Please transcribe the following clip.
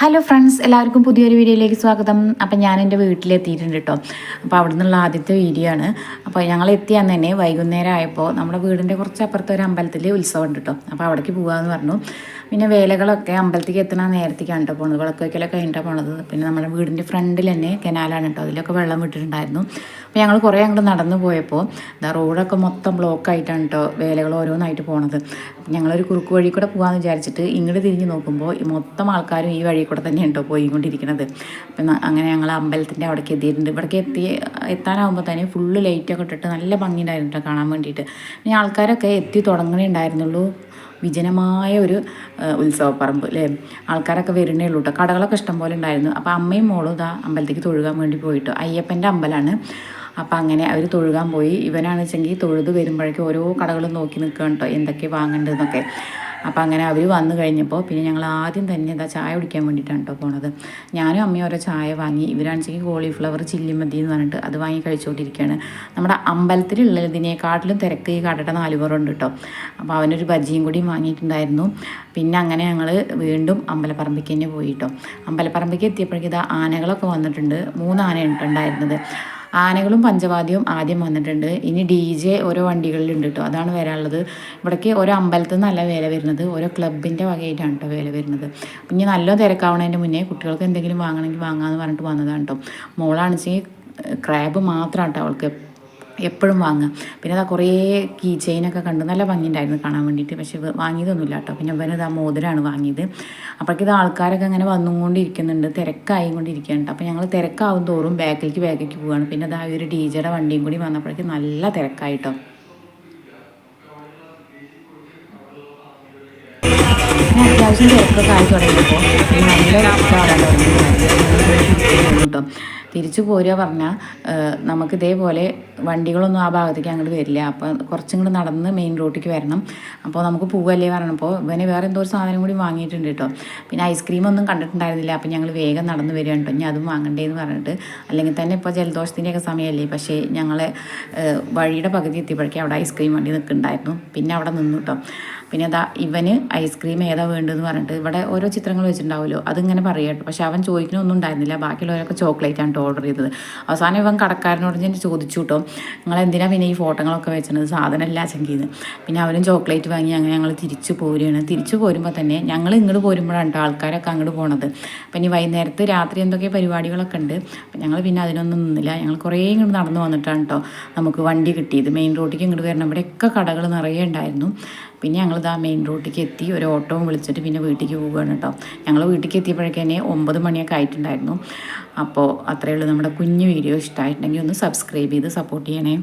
Hello friends എല്ലാവർക്കും പുതിയൊരു വീഡിയോയിലേക്ക് സ്വാഗതം. അപ്പം ഞാൻ എന്റെ വീട്ടിലെത്തിയിട്ടുണ്ട് കേട്ടോ. അപ്പോൾ അവിടെ നിന്നുള്ള ആദ്യത്തെ വീഡിയോ ആണ്. അപ്പോൾ ഞങ്ങൾ എത്തിയാൽ തന്നെ വൈകുന്നേരം ആയപ്പോൾ നമ്മുടെ വീടിന്റെ കുറച്ച് അപ്പുറത്തെ ഒരു അമ്പലത്തിൽ ഉത്സവം ഉണ്ട് കേട്ടോ. അപ്പോൾ അവിടേക്ക് പോകാമെന്ന് പറഞ്ഞു. പിന്നെ വേലകളൊക്കെ അമ്പലത്തിലേക്ക് എത്തണ നേരത്തേക്കാണ് കേട്ടോ പോണത്. വിളക്കൊക്കെ കഴിഞ്ഞിട്ടാണ് പോണത്. പിന്നെ നമ്മുടെ വീടിന്റെ ഫ്രണ്ടിൽ തന്നെ കനാലാണ് കേട്ടോ. അതിലൊക്കെ വെള്ളം വിട്ടിട്ടുണ്ടായിരുന്നു. അപ്പോൾ ഞങ്ങൾ കുറേ അങ്ങോട്ട് നടന്നു പോയപ്പോൾ ഇതാ റോഡൊക്കെ മൊത്തം ബ്ലോക്ക് ആയിട്ടാണ് കേട്ടോ വേലകൾ ഓരോന്നായിട്ട് പോണത്. ഞങ്ങളൊരു കുറുക്ക് വഴി കൂടെ പോകാമെന്ന് വിചാരിച്ചിട്ട് ഇങ്ങോട്ട് തിരിഞ്ഞ് നോക്കുമ്പോൾ മൊത്തം ആൾക്കാരും ഈ വഴി കൂടെ തന്നെ ഉണ്ടോ പോയിക്കൊണ്ടിരിക്കുന്നത്. അപ്പം അങ്ങനെ ഞങ്ങൾ അമ്പലത്തിന്റെ അവിടേക്ക് എത്തിയിട്ടുണ്ട്. ഇവിടേക്ക് എത്തി എത്താനാകുമ്പോൾ തന്നെ ഫുള്ള് ലൈറ്റൊക്കെ ഇട്ടിട്ട് നല്ല ഭംഗിയുണ്ടായിരുന്നു കേട്ടോ കാണാൻ വേണ്ടിയിട്ട്. ഇനി ആൾക്കാരൊക്കെ എത്തി തുടങ്ങണേ ഉണ്ടായിരുന്നുള്ളൂ. വിജനമായ ഒരു ഉത്സവപ്പറമ്പ് അല്ലേ ആൾക്കാരൊക്കെ വരുന്നേ ഉള്ളൂ കേട്ടോ കടകളൊക്കെ ഇഷ്ടംപോലെ ഉണ്ടായിരുന്നു. അപ്പോൾ അമ്മയും മോളും ഇതാ അമ്പലത്തേക്ക് തൊഴുകാൻ വേണ്ടി പോയിട്ട്. അയ്യപ്പന്റെ അമ്പലമാണ് അപ്പം അങ്ങനെ അവർ തൊഴുകാൻ പോയി. ഇവനാണെന്ന് വെച്ചെങ്കിൽ തൊഴുത് വരുമ്പോഴേക്കും ഓരോ കടകളും നോക്കി നിൽക്കുകയാണ് കേട്ടോ എന്തൊക്കെ വാങ്ങേണ്ടതെന്നൊക്കെ. അപ്പം അങ്ങനെ അവർ വന്നു കഴിഞ്ഞപ്പോൾ പിന്നെ ഞങ്ങൾ ആദ്യം തന്നെ എന്താ ചായ കുടിക്കാൻ വേണ്ടിയിട്ടാണ് കേട്ടോ പോണത്. ഞാനും അമ്മയും ഓരോ ചായ വാങ്ങി ഇവരാണെങ്കിൽ കോളിഫ്ലവർ ചില്ലി മതി എന്ന് പറഞ്ഞിട്ട് അത് വാങ്ങി കഴിച്ചുകൊണ്ടിരിക്കുകയാണ് നമ്മുടെ അമ്പലത്തിലുള്ളതിനേക്കാട്ടിലും തിരക്ക് ഈ കടയുടെ നാലുപുറമുണ്ട് കേട്ടോ അപ്പോൾ അവനൊരു ബജിയും കൂടി വാങ്ങിയിട്ടുണ്ടായിരുന്നു. പിന്നെ അങ്ങനെ ഞങ്ങൾ വീണ്ടും അമ്പലപ്പറമ്പിക്ക് തന്നെ പോയി കേട്ടോ അമ്പലപ്പറമ്പിക്ക് എത്തിയപ്പോഴേക്കും ഇത് ആനകളൊക്കെ വന്നിട്ടുണ്ട്. മൂന്ന് ആനയാണ് ഉണ്ടായിരുന്നത്. ആനകളും പഞ്ചവാദ്യവും ആദ്യം വന്നിട്ടുണ്ട്. ഇനി ഡി ജെ ഓരോ വണ്ടികളിലുണ്ട് കേട്ടോ. അതാണ് വരാനുള്ളത്. ഇവിടേക്ക് ഓരോ അമ്പലത്തിൽ നിന്നല്ല വേല വരുന്നത്. ഓരോ ക്ലബിന്റെ വകയായിട്ടാണ് കേട്ടോ വേല വരുന്നത്. ഇനി നല്ല തിരക്കാവണതിന്റെ മുന്നേ കുട്ടികൾക്ക് എന്തെങ്കിലും വാങ്ങണമെങ്കിൽ വാങ്ങാമെന്ന് പറഞ്ഞിട്ട് വന്നതാണ് കേട്ടോ. മോളാണെന്നുവെച്ചാൽ ക്രാബ് മാത്രമാണ് കേട്ടോ അവൾക്ക് എപ്പോഴും വാങ്ങുക. പിന്നെ അതാ കുറേ കീ ചെയിനൊക്കെ കണ്ട് നല്ല ഭംഗിയുണ്ടായിരുന്നു കാണാൻ വേണ്ടിയിട്ട്. പക്ഷേ വാങ്ങിയതൊന്നുമില്ല കേട്ടോ. പിന്നെ ഇവനത് ആ മോതിരമാണ് വാങ്ങിയത്. അപ്പോഴേക്കിത് ആൾക്കാരൊക്കെ അങ്ങനെ വന്നുകൊണ്ടിരിക്കുന്നുണ്ട്. തിരക്കായി കൊണ്ടിരിക്കുകയാണ് കേട്ടോ. അപ്പോൾ ഞങ്ങൾ തിരക്കാവും തോറും ബാക്കിലേക്ക് ബാക്കിലേക്ക് പോവുകയാണ്. പിന്നെ അതാ ഒരു ജെയുടെ വണ്ടിയും കൂടി വന്നപ്പോഴേക്കും നല്ല തിരക്കായിട്ടോ അത്യാവശ്യം തിരക്കൊക്കെ ആയി തുടങ്ങിയപ്പോൾ നല്ല കേട്ടോ. തിരിച്ചു പോരുക പറഞ്ഞാൽ നമുക്ക് ഇതേപോലെ വണ്ടികളൊന്നും ആ ഭാഗത്തേക്ക് അങ്ങോട്ട് വരില്ല. അപ്പോൾ കുറച്ചും കൂടെ നടന്ന് മെയിൻ റോട്ടിലേക്ക് വരണം. അപ്പോൾ നമുക്ക് പോവല്ലേ പറഞ്ഞപ്പോൾ ഇവനെ വേറെ എന്തോ ഒരു സാധനം കൂടി വാങ്ങിയിട്ടുണ്ട് കേട്ടോ. പിന്നെ ഐസ്ക്രീം ഒന്നും കണ്ടിട്ടുണ്ടായിരുന്നില്ല. അപ്പോൾ ഞങ്ങൾ വേഗം നടന്ന് വരിക കേട്ടോ. ഇനി അതും വാങ്ങണ്ടേന്ന് പറഞ്ഞിട്ട്. അല്ലെങ്കിൽ തന്നെ ഇപ്പോൾ ജലദോഷത്തിന്റെയൊക്കെ സമയമല്ലേ പക്ഷേ ഞങ്ങൾ വഴിയുടെ പകുതി എത്തിയപ്പോഴേക്കും അവിടെ ഐസ്ക്രീം വണ്ടി നിൽക്കുന്നുണ്ടായിരുന്നു. പിന്നെ അവിടെ നിന്നു കേട്ടോ. പിന്നെ അതാ ഇവന് ഐസ്ക്രീം ഏതാ വേണ്ടതെന്ന് പറഞ്ഞിട്ട് ഇവിടെ ഓരോ ചിത്രങ്ങൾ വെച്ചിട്ടുണ്ടാവുമല്ലോ. അതിങ്ങനെ പറയാം കേട്ടോ. പക്ഷേ അവൻ ചോദിക്കണമൊന്നും ഉണ്ടായിരുന്നില്ല. ബാക്കിയുള്ളവരൊക്കെ ചോക്ലേറ്റ് ആണ് ഓർഡർ ചെയ്തത്. അവസാനം ഇവൻ കടക്കാരനോട് ഞാൻ ചോദിച്ചു കേട്ടോ നിങ്ങൾ എന്തിനാണ് പിന്നെ ഈ ഫോട്ടോകളൊക്കെ വെച്ചത്? സാധനമല്ല ചെങ്കിന്ന് പിന്നെ അവരും ചോക്ലേറ്റ് വാങ്ങി അങ്ങനെ ഞങ്ങൾ തിരിച്ചു പോരുകയാണ് തിരിച്ചു പോരുമ്പോൾ തന്നെ ഞങ്ങൾ ഇങ്ങോട്ട് പോരുമ്പോഴാണ് കേട്ടോ ആൾക്കാരൊക്കെ അങ്ങോട്ട് പോണത്. ഇനി വൈകുന്നേരത്ത് രാത്രി എന്തൊക്കെ പരിപാടികളൊക്കെ ഉണ്ട് ഞങ്ങൾ പിന്നെ അതിനൊന്നും നിന്നില്ല. ഞങ്ങൾ കുറേ ഇങ്ങോട്ട് നടന്നു വന്നിട്ടാണ് കേട്ടോ നമുക്ക് വണ്ടി കിട്ടിയത്. മെയിൻ റോഡിലേക്ക് ഇങ്ങോട്ട് വരണം. ഇവിടെയൊക്കെ കടകൾ നിറയെ ഉണ്ടായിരുന്നു പിന്നെ ഞങ്ങളിതാ മെയിൻ റോഡിലേക്ക് എത്തി ഒരു ഓട്ടോവും വിളിച്ചിട്ട് പിന്നെ വീട്ടിലേക്ക് പോവുകയാണ് കേട്ടോ ഞങ്ങൾ വീട്ടിലേക്ക് എത്തിയപ്പോഴേക്കന്നെ ഒമ്പത് മണിയൊക്കെ ആയിട്ടുണ്ടായിരുന്നു. അപ്പോൾ അത്രയേ ഉള്ളൂ. നമ്മുടെ കുഞ്ഞു വീഡിയോ ഇഷ്ടമായിട്ടുണ്ടെങ്കിൽ ഒന്ന് സബ്സ്ക്രൈബ് ചെയ്ത് സപ്പോർട്ട് ചെയ്യണേ.